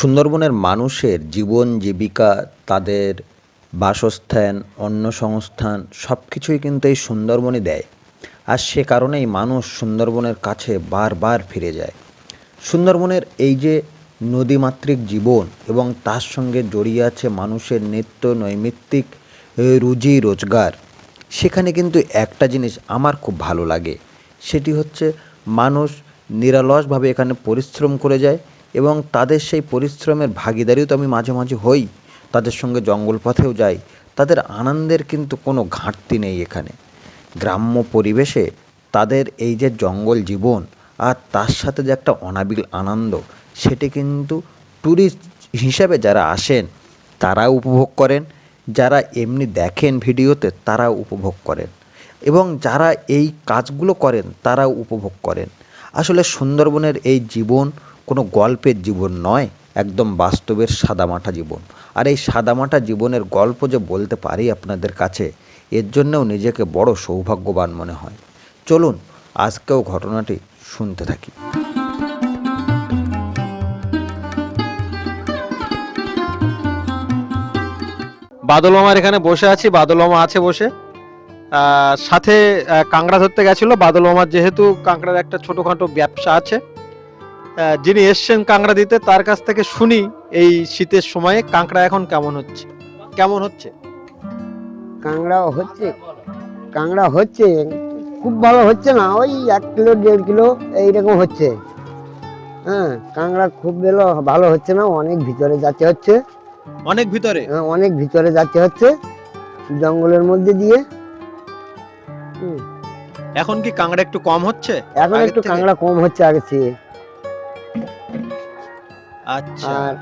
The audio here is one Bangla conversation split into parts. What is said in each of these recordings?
সুন্দরবনের মানুষের জীবন, জীবিকা, তাদের বাসস্থান অন্নসংস্থান সব কিছুই কিন্তু এই সুন্দরবনই দেয়। আর সে কারণেই মানুষ সুন্দরবনের কাছে বারবার ফিরে যায়। সুন্দরবনের এই যে নদীমাতৃক জীবন এবং তার সঙ্গে জড়িয়ে আছে মানুষের নিত্য নৈমিত্তিক রুজি রোজগার, সেখানে কিন্তু একটা জিনিস আমার খুব ভালো লাগে। সেটি হচ্ছে মানুষ নিরলসভাবে এখানে পরিশ্রম করে যায় এবং তাদের সেই পরিশ্রমের ভাগিদারিও তো আমি মাঝে মাঝে হই। তাদের সঙ্গে জঙ্গল পথেও যাই। তাদের আনন্দের কিন্তু কোনো ঘাটতি নেই এখানে। গ্রাম্য পরিবেশে তাদের এই যে জঙ্গল জীবন আর তার সাথে যে একটা অনাবিল আনন্দ, সেটি কিন্তু ট্যুরিস্ট হিসাবে যারা আসেন, তারাও উপভোগ করেন। যারা এমনি দেখেন ভিডিওতে, তারাও উপভোগ করেন। এবং যারা এই কাজগুলো করেন, তারাও উপভোগ করেন। আসলে সুন্দরবনের এই জীবন কোনো গল্পের জীবন নয়, একদম বাস্তবের সাদামাটা জীবন। আর এই সাদামাটা জীবনের গল্প যে বলতে পারি আপনাদের কাছে, এর জন্যও নিজেকে বড় সৌভাগ্যবান মনে হয়। চলুন, আজকেও ঘটনাটি শুনতে থাকি। বাদল মামার এখানে বসে আছি, বাদল মামা আছে বসে। সাথে কাঁকড়া ধরতে গেছিল। বাদল মামার যেহেতু কাঁকড়ার একটা ছোটখাটো ব্যবসা আছে যিনি এসছেন কাঁকড়া দিতে তার কাছ থেকে শুনি এই শীতের সময়ে কাঁকড়া এখন কেমন হচ্ছে? কেমন হচ্ছে? কাঁকড়া হচ্ছে কাঁকড়া হচ্ছে খুব ভালো হচ্ছে না ওই এক কিলো দেড় কিলো এইরকম হচ্ছে। হ্যাঁ কাঁকড়া খুব ভালো ভালো হচ্ছে না অনেক ভিতরে যাচ্ছে হচ্ছে। অনেক ভিতরে? হ্যাঁ, অনেক ভিতরে যাচ্ছে হচ্ছে জঙ্গলের মধ্যে দিয়ে। এখন কি কাঁকড়া একটু কম হচ্ছে? এখন একটু কাঁকড়া কম হচ্ছে আগে চেয়ে। আচ্ছা। আর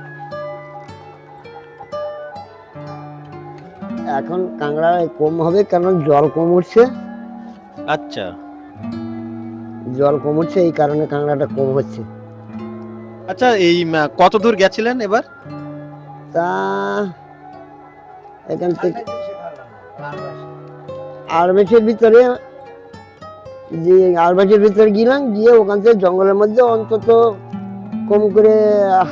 এখন কাংড়া কম হবে কারণ জল কম উঠছে। আচ্ছা। জল কম উঠছে এই কারণে কাঁকড়াটা কম হচ্ছে। আচ্ছা এই কত দূর গেছিলেন এবার? তা এখান থেকে আরবেশের ভিতরে যে আরবেশের ভিতরে গেলাম গিয়ে ওখান থেকে জঙ্গলের মধ্যে অন্তত কম করে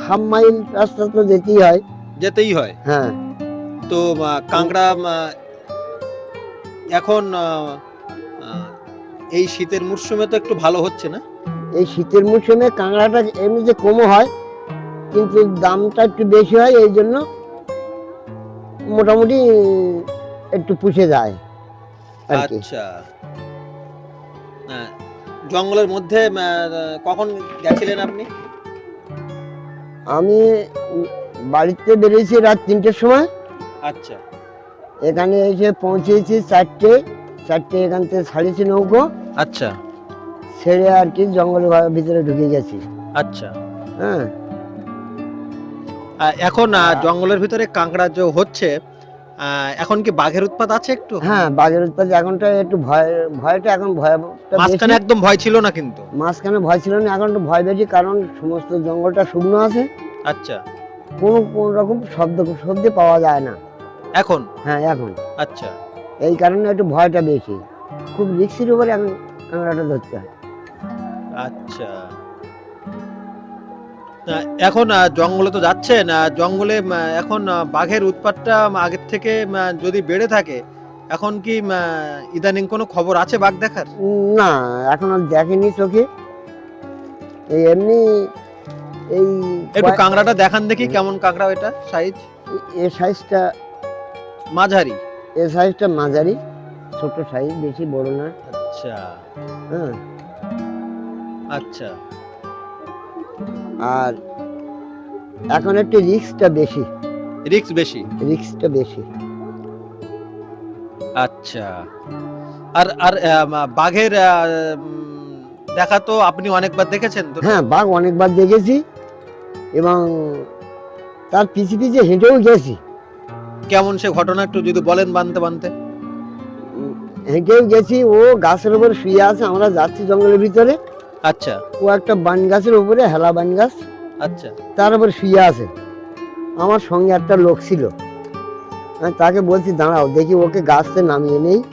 হাফ মাইল রাস্তা তো যেতেই হয়। যেতেই হয়। হ্যাঁ। তো কাঁকড়া এখন এই শীতের মরশুমে তো একটু ভালো হচ্ছে না? এই শীতের মৌসুমে কাঁকড়াটা এমনি যে কমও হয় কিন্তু দামটা একটু বেশি হয় এই জন্য মোটামুটি একটু পুষে যায় আচ্ছা। জঙ্গলের মধ্যে কখন গেছিলেন আপনি? আমি বাড়িতে বেরিয়েছি রাত তিনটের সময়। আচ্ছা। এখানে এসে পৌঁছেছি চারটে চারটে এখান থেকে ছাড়িয়েছি নৌকো। আচ্ছা। ছেড়ে আর কি জঙ্গলের ভা- ভিতরে ঢুকে গেছি। আচ্ছা। হ্যাঁ। এখন জঙ্গলের ভিতরে কাঁকড়া যে হচ্ছে এখন কি বাঘের উৎপাত আছে একটু? হ্যাঁ বাঘের উৎপাদ এখনটা একটু ভয় ভয়টা এখন ভয়টা মাঝখানে একদম ভয় ছিল না কিন্তু? মাঝখানে ভয় ছিল না এখন একটু ভয় বেশি কারণ সমস্ত জঙ্গলটা শুকনো আছে। আচ্ছা। কোনো কোন রকম শব্দ শব্দ পাওয়া যায় না। এখন? হ্যাঁ এখন। আচ্ছা। এই কারণে একটু ভয়টা বেশি। খুব রিক্সির উপরে এখন কাঁকড়াটা ধরতে হয়। আচ্ছা। এখন জঙ্গলে তো যাচ্ছেন জঙ্গলে এখন বাঘের উৎপাতটা আগের থেকে যদি বেড়ে থাকে এখন কি ইদানিং কোনো খবর আছে বাঘ দেখার? না এখন আর দেখেনি চোখে। এই এমনি এই একটু কাঁকড়াটা দেখান দেখি কেমন কাঁকড়া এটা সাইজ এ সাইজটা মাঝারি। এ সাইজটা মাঝারি ছোট সাইজ বেশি বড় না। আচ্ছা। হ্যাঁ। আচ্ছা। আর এখন একটু রিস্কটা বেশি। রিস্ক বেশি? রিস্কটা বেশি। আচ্ছা। আর আর বাঘের দেখা তো আপনি অনেকবার দেখেছেন তো? হ্যাঁ বাঘ অনেকবার দেখেছি এবং তার পিছে পিছে হেঁটেও গেছি। কেমন সে ঘটনা একটু যদি বলেন বানতে বানতে। হেঁটেও গেছি ও গাছের উপর শুয়ে আছে আমরা যাচ্ছি জঙ্গলের ভিতরে। আচ্ছা। ও একটা বান গাছের উপরে হেলা বান গাছ আচ্ছা। তার উপর শুয়ে আছে। আমার সঙ্গে একটা লোক ছিল। আমি তাকে বলছি দাঁড়াও দেখি ওকে গাছতে নামিয়ে নেই।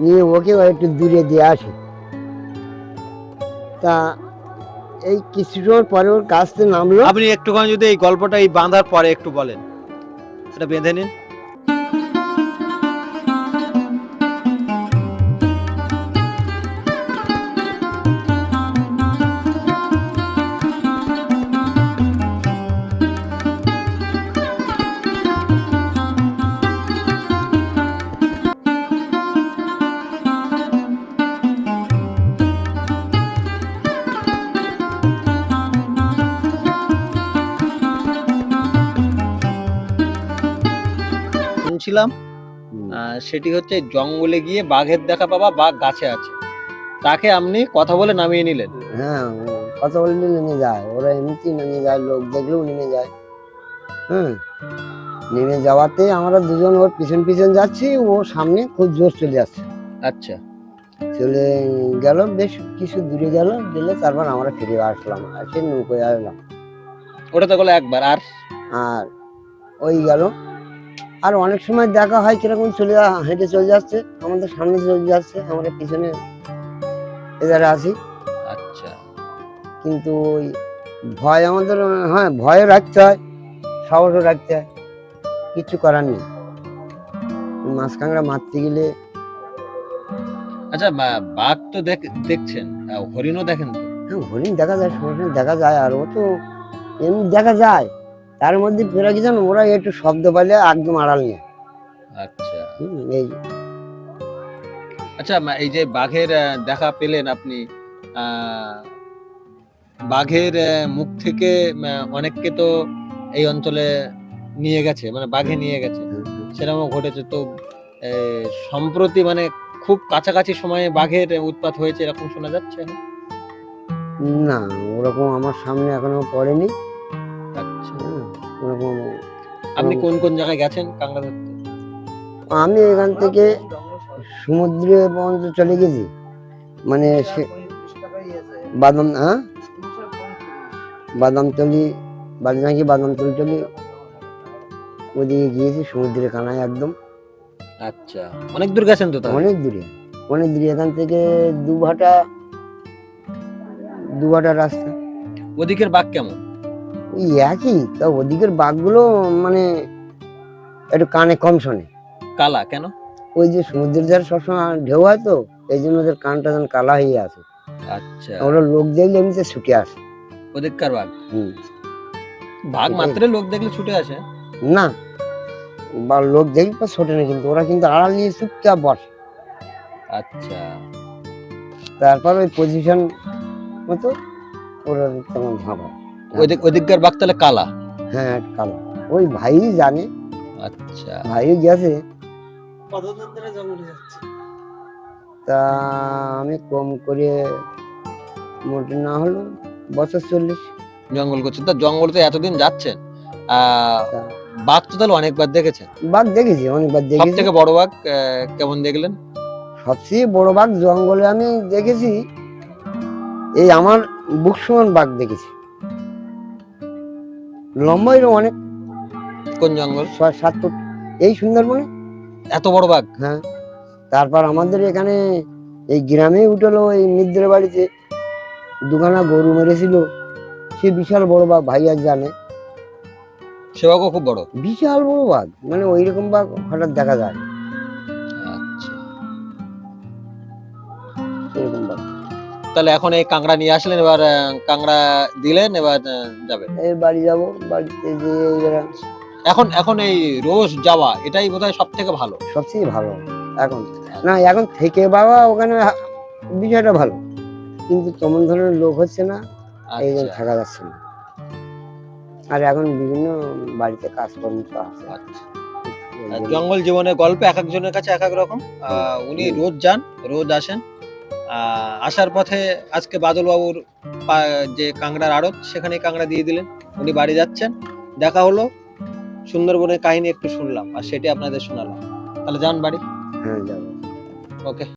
নিয়ে ওকে একটু দূরে দিয়ে আসি। তা এই কিছু সময় পরে ওর কাছ থেকে নামলো। আপনি একটুখানি যদি এই গল্পটা এই বাঁধার পরে একটু বলেন। এটা বেঁধে নিন। হুম। সেটি হচ্ছে জঙ্গলে গিয়ে বাঘের দেখা পাবা বাঘ গাছে আছে। তাকে আপনি কথা বলে নামিয়ে নিলেন। হ্যাঁ কথা বললে নেমে যায়। ওরা এমনিতেই নেমে যায় লোক দেখলেও নেমে যায়। হ্যাঁ নেমে যাওয়াতে আমরা দুজন ওর পিছন পিছন যাচ্ছি ও সামনে খুব জোর চলে যাচ্ছে আচ্ছা। চলে গেল বেশ কিছু দূরে গেল গেলে তারপর আমরা ফিরে আসলাম। আসে নৌকোয় আসলাম ওটা তো গেলো একবার আর? আর ওই গেল। আর অনেক সময় দেখা হয় কীরকম চলে হেঁটে চলে যাচ্ছে আমাদের সামনে চলে যাচ্ছে আমরা পিছনে এধারে আসি আচ্ছা। কিন্তু ওই ভয় আমাদের হ্যাঁ ভয় রাখতে হয় সাহসও রাখতে হয় কিছু করার নেই। মাছ কাঁকড়া মারতে গেলে আচ্ছা বাঘ তো দেখ- দেখছেন হরিণও দেখেন তো? হ্যাঁ হরিণ দেখা যায় সময় দেখা যায় আর ও তো এমনি দেখা যায়। তার মধ্যে ফেরা কি জানো ওরা একটু শব্দ পাইলে একদম আড়াল নিয়ে। আচ্ছা। এই। আচ্ছা এই যে বাঘের দেখা পেলেন আপনি বাঘের মুখ থেকে অনেককে তো এই অঞ্চলে নিয়ে গেছে মানে বাঘে নিয়ে গেছে। সেরকমও ঘটেছে। তো সম্প্রতি মানে খুব কাছাকাছি সময়ে বাঘের উৎপাত হয়েছে এরকম শোনা যাচ্ছে? না ওরকম আমার সামনে এখনও পড়েনি। আপনি কোন কোন জায়গায় গেছেন? কাংড়া ধরতে আমি এখান থেকে সমুদ্রে পর্যন্ত চলে গেছি। মানে সে বাদাম হ্যাঁ? বাদামতলি বাদনাকি বাদামতলি টলি ওদিকে গিয়েছি সমুদ্রের কানায় একদম। আচ্ছা অনেক দূর গেছেন তো অনেক দূরে অনেক দূরে। এখান থেকে দু ভাটা দু ভাটা রাস্তা। ওদিকের বাঘ কেমন? ওই একই? তা ওদিকের বাঘগুলো মানে একটু কানে কম শোনে। কালা কেন? ওই যে সমুদ্রের ধারে সবসময় ঢেউ হয় তো এই জন্য ওদের কানটা যেন কালা হয়ে আছে। আচ্ছা। ওরা লোক দেখলে এমনিতে ছুটে আসে। ওদিককার বাঘ? হুম। বাঘ। মাত্রে লোক দেখলে ছুটে আসে? না। বা লোক দেখলে ছোটে না কিন্তু ওরা কিন্তু আড়াল নিয়ে চুপচাপ বসে। আচ্ছা। তারপর ওই পজিশন মতো ওরা তেমন ভাবা ওদিককার বাঘ তাহলে কালা? হ্যাঁ কালো। ওই ভাই জানে। আচ্ছা। ভাই গেছে। তা আমি কম করে মোটে না হলো বছর চল্লিশ। জঙ্গল করছেন তা জঙ্গল তো এতদিন যাচ্ছেন। আহ বাঘ তো তাহলে অনেকবার দেখেছেন? বাঘ দেখেছি অনেকবার দেখেছি। থেকে বড় বাঘ কেমন দেখলেন? সবচেয়ে বড় বাঘ জঙ্গলে আমি দেখেছি এই আমার বুক সমান বাঘ দেখেছি। লম্বা এরকম অনেক কোন জঙ্গল? সাত ফুট। এই সুন্দরবনে? এত বড় বাঘ? হ্যাঁ। তারপর আমাদের এখানে এই গ্রামে উঠল এই মিদ্রের বাড়িতে। দুখানা গরু মেরেছিল। সে বিশাল বড় বাঘ ভাই আর জানে। সে বাঘও খুব বড়। বিশাল বড় বাঘ। মানে ওই রকম বাঘ হঠাৎ দেখা যায়। তাহলে এখন এই কাঁকড়া নিয়ে আসলেন এবার কাঁকড়া দিলেন এবার যাবেন। এই বাড়ি যাব বাড়িতে যে এইবার এখন এখন এই রোজ যাওয়া এটাই বোধহয় সব থেকে ভালো। সবচেয়ে ভালো এখন। না এখন থেকে বাবা ওখানে বিষয়টা ভালো। কিন্তু তেমন ধরনের লোক হচ্ছে না এই জন্য আচ্ছা। থাকা যাচ্ছে না। আর এখন বিভিন্ন বাড়িতে কাজকর্ম তো আছে। আচ্ছা। জঙ্গল জীবনের গল্প এক একজনের কাছে এক এক রকম। আহ, উনি। রোজ যান রোজ আসেন। আসার পথে আজকে বাদলবাবুর যে কাংড়ার আড়ত সেখানে কাংড়া দিয়ে দিলেন। উনি বাড়ি যাচ্ছেন। দেখা হলো। সুন্দরবনের কাহিনী একটু শুনলাম আর সেটি আপনাদের শোনালাম। তাহলে যান বাড়ি। হ্যাঁ যাব। ওকে।